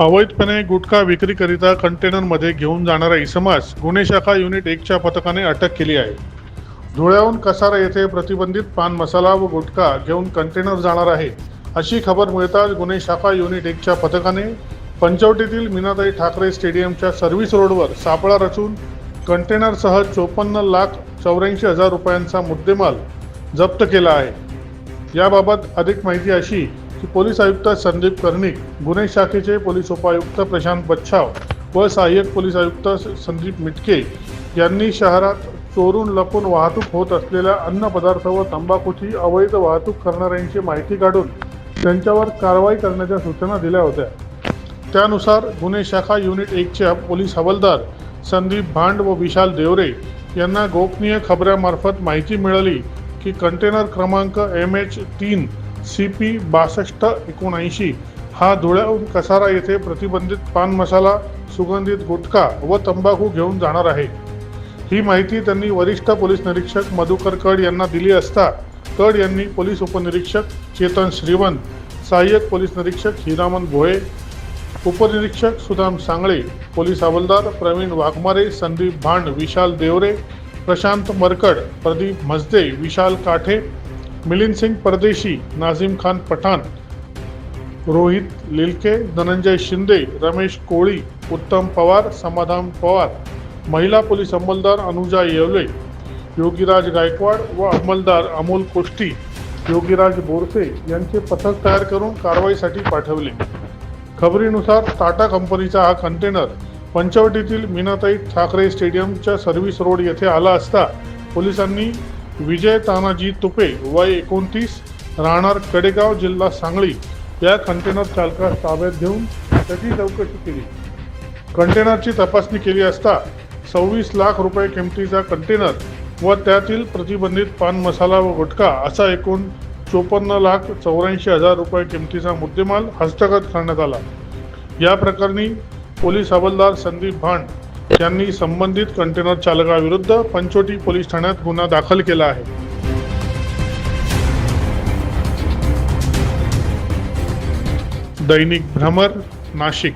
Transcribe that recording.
अवैधपणे गुटखा विक्रीकरिता कंटेनरमध्ये घेऊन जाणारा इसमास गुन्हे शाखा युनिट एकच्या पथकाने अटक केली आहे. धुळ्याहून कसारा येथे प्रतिबंधित पान मसाला व गुटखा घेऊन कंटेनर जाणार आहे अशी खबर मिळताच गुन्हे शाखा युनिट एकच्या पथकाने पंचवटीतील मीनाताई ठाकरे स्टेडियमच्या सर्व्हिस रोडवर सापळा रचून कंटेनरसह चोपन्न लाख चौऱ्याऐंशी हजार रुपयांचा मुद्देमाल जप्त केला आहे. याबाबत अधिक माहिती अशी की पोलीस आयुक्त संदीप कर्णिक गुन्हे शाखेचे पोलीस उपायुक्त प्रशांत बच्छाव व सहाय्यक पोलीस आयुक्त संदीप मिटके यांनी शहरात चोरून लपून वाहतूक होत असलेल्या अन्नपदार्थ व तंबाखूची अवैध वाहतूक करणाऱ्यांची माहिती काढून त्यांच्यावर कारवाई करण्याच्या सूचना दिल्या होत्या. त्यानुसार गुन्हे शाखा युनिट एकच्या पोलीस हवालदार संदीप भांड व विशाल देवरे यांना गोपनीय खबऱ्यामार्फत माहिती मिळाली की कंटेनर क्रमांक एम एच तीन सी पी बासष्ट एकोणऐंशी हा धुळ्याहून कसारा येथे प्रतिबंधित पान मसाला सुगंधित गुटखा व तंबाखू घेऊन जाणार आहे. ही माहिती त्यांनी वरिष्ठ पोलीस निरीक्षक मधुकर कड यांना दिली असता कड यांनी पोलीस उपनिरीक्षक चेतन श्रीवंत सहाय्यक पोलीस निरीक्षक हिरामन भोये उपनिरीक्षक सुदाम सांगळे पोलीस हवालदार प्रवीण वाघमारे संदीप भांड विशाल देवरे प्रशांत मरकड प्रदीप मजदे विशाल काठे मिलिंद सिंग परदेशी नाझीम खान पठाण रोहित लिलके धनंजय शिंदे रमेश कोळी उत्तम पवार समाधान पवार महिला पोलीस अंमलदार अनुजा येवले योगीराज गायकवाड व अंमलदार अमोल कोष्टी योगीराज बोरसे यांचे पथक तयार करून कारवाईसाठी पाठवले. खबरीनुसार टाटा कंपनीचा हा कंटेनर पंचवटीतील मीनाताई ठाकरे स्टेडियमच्या सर्व्हिस रोड येथे आला असता पोलिसांनी विजय तानाजी तुपे वय एकोणतीस राहणार कडेगाव जिल्हा सांगली. या कंटेनर चालकास ताब्यात घेऊन त्याची चौकशी केली. कंटेनरची तपासणी केली असता सव्वीस लाख रुपये किमतीचा कंटेनर व त्यातील प्रतिबंधित पान मसाला व गुटखा असा एकूण चोपन्न लाख चौऱ्याऐंशी हजार रुपये किमतीचा मुद्देमाल हस्तगत करण्यात आला. या प्रकरणी पोलीस हवालदार संदीप भांड यांनी संबंधित कंटेनर चालकाविरुद्ध पंचोटी पोलीस ठाण्यात गुन्हा दाखल केला आहे. दैनिक भ्रमर नाशिक.